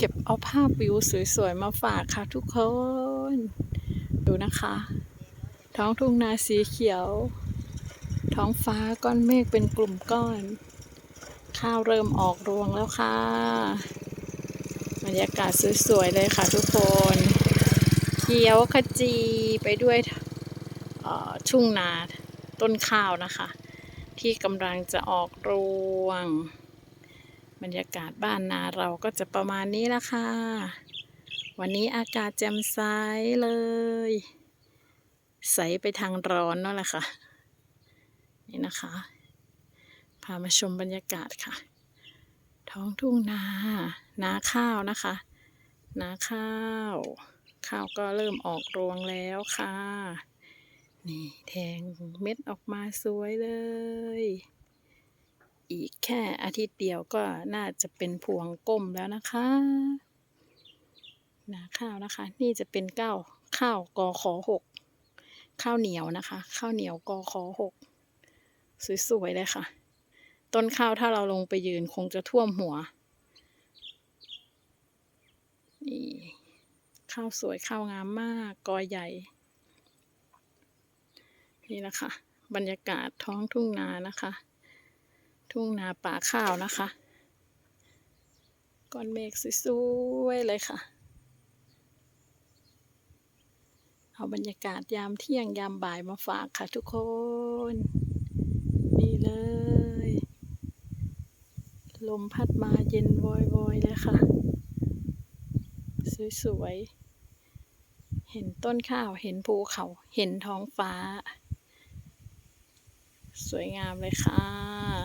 เก็บเอาภาพวิวสวยๆ มาฝากค่ะทุกคน ดูนะคะ ท้องทุ่งนาสีเขียว ท้องฟ้าก้อนเมฆเป็นกลุ่มก้อน ข้าวเริ่มออกรวงแล้วค่ะบรรยากาศสวยๆ เลยค่ะทุกคนเขียวขจีไปด้วยเอ่อทุ่งนาต้นข้าวนะคะ ที่กำลังจะออกรวง บรรยากาศบ้านนาเราก็จะประมาณนี้ละค่ะ วันนี้อากาศแจ่มใสเลย ใสไปทางร้อนนั่นแหละค่ะ นี่นะคะ พามาชมบรรยากาศค่ะ ท้องทุ่งนา นาข้าวนะคะ นาข้าว ข้าวก็เริ่มออกรวงแล้วค่ะ นี่แทงเม็ดออกมาสวยเลย อีกแค่อาทิตย์เดียวก็น่าจะเป็นพวงก้มแล้วนะคะนาข้าวนะคะ นี่จะเป็นเก้าข้าวกอขอหกข้าวเหนียวนะคะ ข้าวเหนียวกอขอหกสวยๆเลยค่ะ ต้นข้าวถ้าเราลงไปยืนคงจะท่วมหัวนี่ข้าวสวยข้าวงามมากกอใหญ่ นี่แหละค่ะ บรรยากาศท้องทุ่งนานะคะ ทุ่งนาป่าข้าวนะคะ ก้อนเมฆสวยๆเลยค่ะ เอาบรรยากาศยามเที่ยงยามบ่ายมาฝากค่ะทุกคน นี่เลย ลมพัดมาเย็นวอยๆเลยค่ะ สวยๆ เห็นต้นข้าวเห็นภูเขาเห็นท้องฟ้า สวยงามเลยค่ะ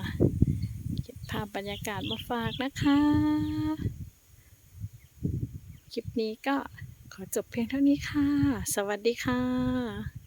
เก็บภาพบรรยากาศมาฝากนะคะ คลิปนี้ก็ขอจบเพียงเท่านี้ค่ะ สวัสดีค่ะ